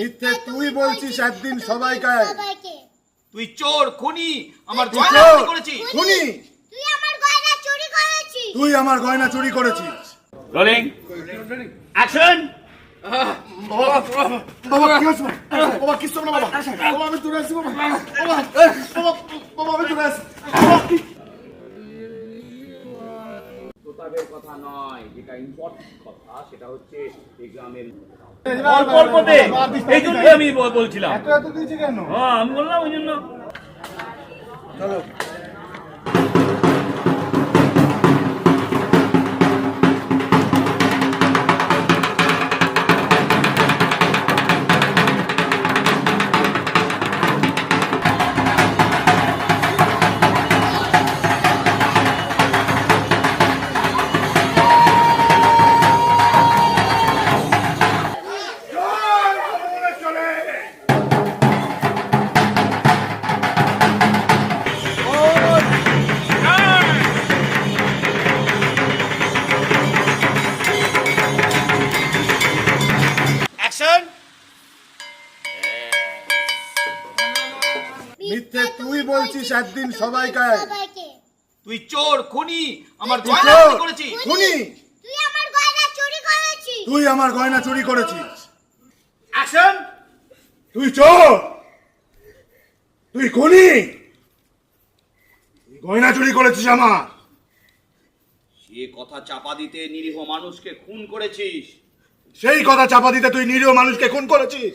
মিথ্যে তুই বলছিস একদিন সবাইকে। তুই চোর খুনি আমার গয়না চোর, করেছিস। খুনি। তুই আমার গয়না চুরি করেছিস। তুই আমার গয়না চুরি করেছিস। রোলিং অ্যাকশন বাবা কি বাবা বাবা বাবা আমি দূরে আছি বাবা বাবা। বাবা বাবা আমি দূরে আছি। প্রতাপের কথা নয় যেটা ইম্পর্টেন্ট কথা সেটা হচ্ছে এক্সামের গ্রামের অল্প অল্প দে এই জন্যই আমি বলছিলাম। এত এত দিয়েছে কেন? হ্যাঁ আমি বললাম ওই জন্য। চলো। মিথ্যে তুই বলছিস একদিন সবাইকে। তুই চোর খুনি আমার গয়না চোর, করেছিস। খুনি। তুই আমার গয়না চুরি করেছিস। তুই আমার গয়না চুরি করেছিস। অ্যাকশন তুই চোর। তুই খুনি। তুই গয়না চুরি করেছিস আমার। সে কথা চাপা দিতে নিরীহ মানুষকে খুন করেছিস। সেই কথা চাপা দিতে তুই নিরীহ মানুষকে খুন করেছিস।